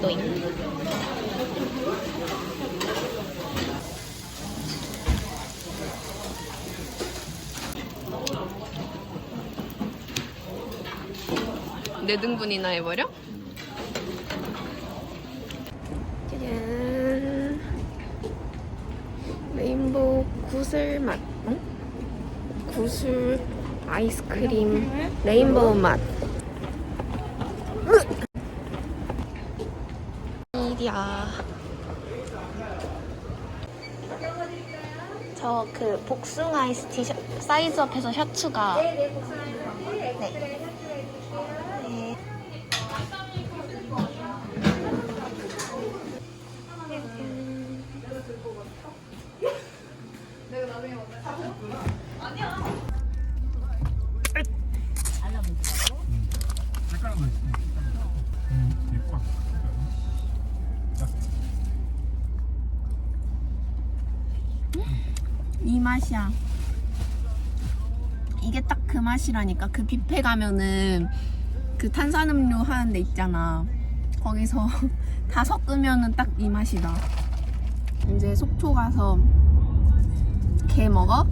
또잉. 네 등분이나 해버려? 짜잔. 레인보우 구슬 맛. 응? 구슬 아이스크림 레인보우 맛. 이디야. 저 그 복숭아 아이스티 셔- 사이즈업해서 셔츠가 네네, 복숭아인데 네. 엑스레이 이 맛이야. 이게 딱 그 맛이라니까. 그 뷔페 가면은 그 탄산음료 하는 데 있잖아. 거기서 다 섞으면은 딱 이 맛이다. 이제 속초 가서 게 먹어?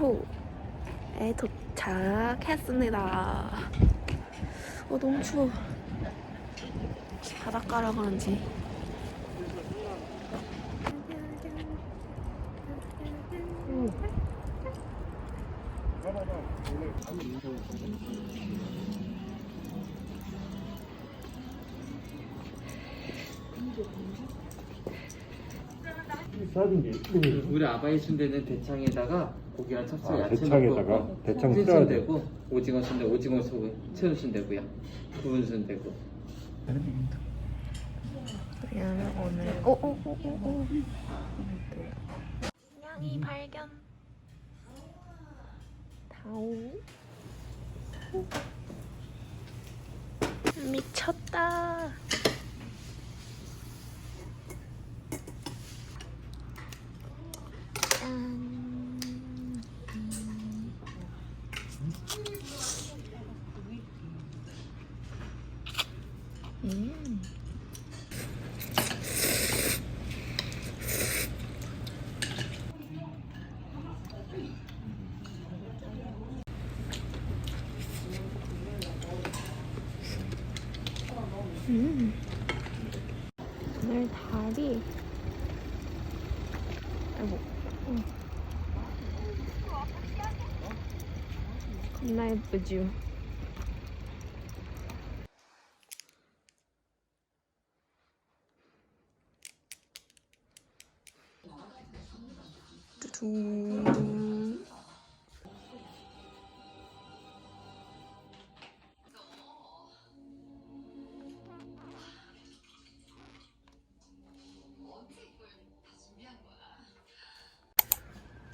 속초에 도착했습니다. 어, 너무 추워. 바닷가라 그런지. 우리 아바이 순대는 대창에다가 고기랑 찹쌀 아, 야채 대창에다가? 넣고 대창 돼. 순대고 오징어 순대, 오징어 소 채운 순대고요. 구운 순대고. 그냥 오늘 오오오오오냥이 발견 다오 미쳤다 음. 음. 오늘 달이 아이고 어. 겁나 예쁘죠? 둥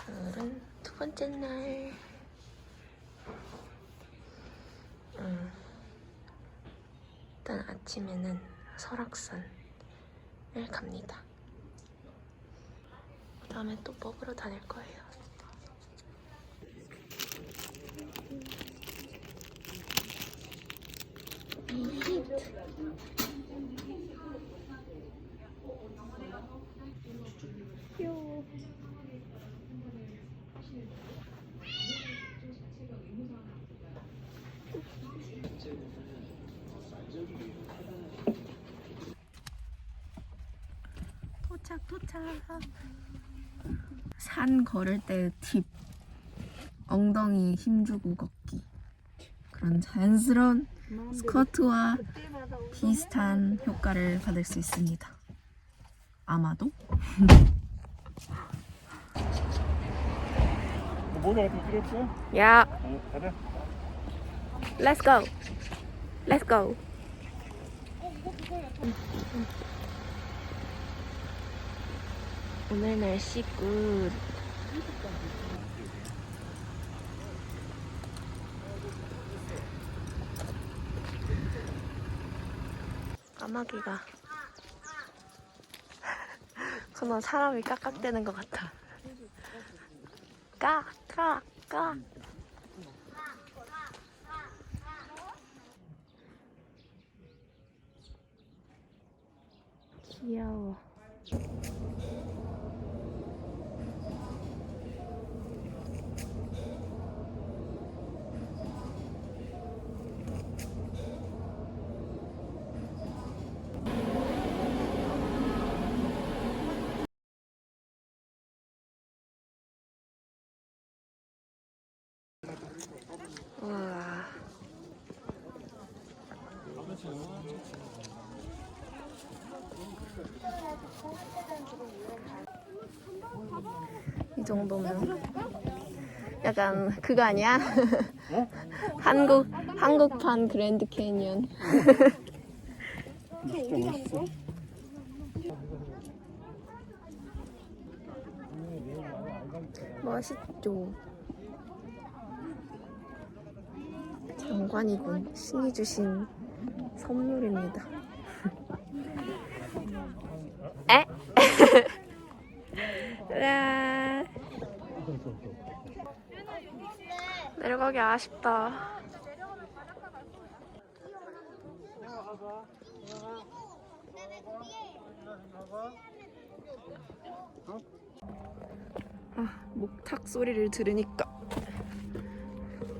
오늘은 두 번째 날. 음, 일단 아침에는 설악산을 갑니다. 그 다음에 또 먹으러 다닐 거예요. 요. 도착 도착 산 걸을 때 팁 엉덩이 힘주고 걷기. 그런 자연스러운 스쿼트와 비슷한 효과를 받을 수 있습니다. 아마도? 뭐가 더 필요했어? 야 어, 가자. Let's go. Let's go 오늘 날씨 굿. 까마귀가. 그만 사람이 깍깍대는 것 같아. 까, 까, 까. 귀여워. 정도면 약간 그거 아니야? 한국 한국판 그랜드 캐니언. 멋있죠. 장관이군. 신이 주신 선물입니다. 에? 으아. 내려가기 아쉽다. 아, 목탁 소리를 들으니까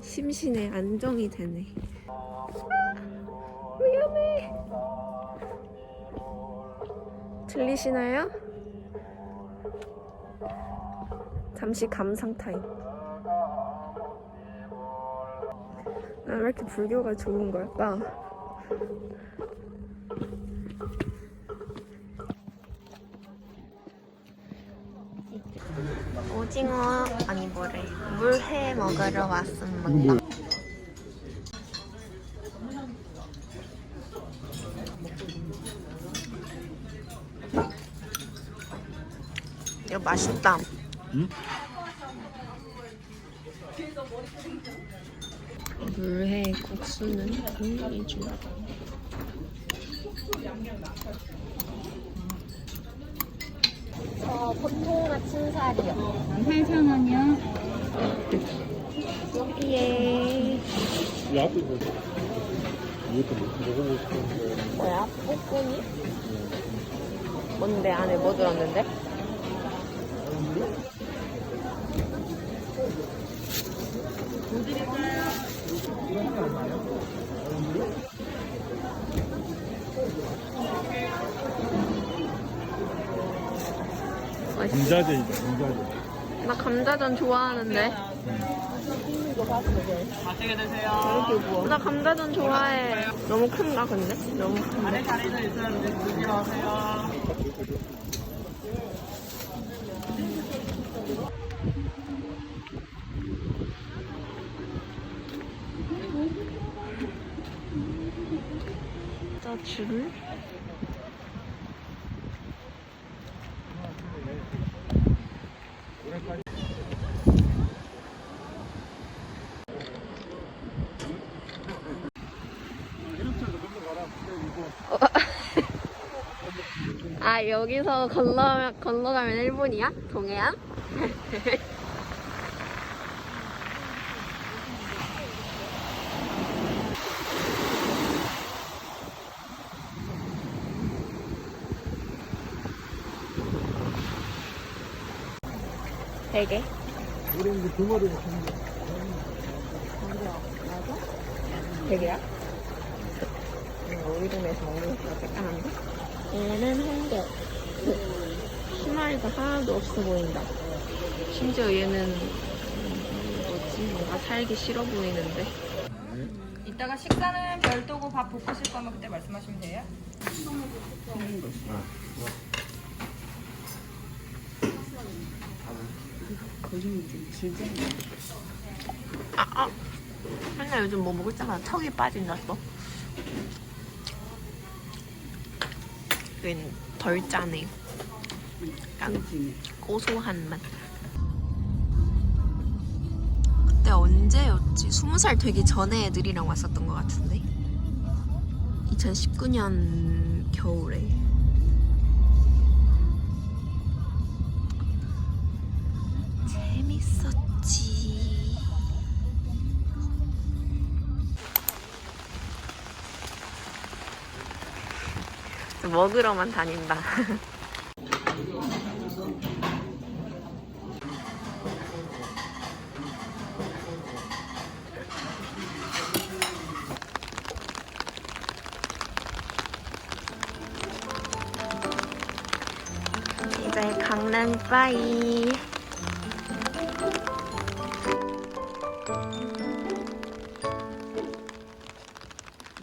심신의 안정이 되네. 위험해. 들리시나요? 잠시 감상 타임. 아, 왜 이렇게 불교가 좋은 걸까? 오징어 아니 뭐래 물회 먹으러 왔습니다. 이거 맛있다. 응? 물회 국수는 국물이죠. 저 보통 같은 살이요. 8,000원이요. 여기에 이 앞에 뭐 이것도 먹어보고 싶은데 뭐야? 뽀꼬니? 뭔데 안에 뭐 들었는데? 감자전이다 감자전. 나 감자전 좋아하는데. 나 감자전 좋아해. 너무 큰가 근데? 너무 큰데. 자 줄. 아 여기서 건너 건너가면 일본이야? 동해안? 되게 우리 이제 두 마리 되게야? 우리 동네에서 먹는 것보다 색깔한데? 얘는 홍게 희마리가 하나도 없어 보인다 심지어 얘는 음, 뭐지? 뭔가 살기 싫어 보이는데 이따가 식사는 별도고 밥 볶으실 거면 그때 말씀하시면 돼요. 아, 아. 맨날 요즘 뭐 먹을 때마다 턱이 빠진다 또. 얘는 덜 짜네. 약간 고소한 맛. 그때 언제였지? 스무 살 되기 전에 애들이랑 왔었던 것 같은데. 2019년 겨울에. 먹으러만 다닌다. 이제 강남 빠이.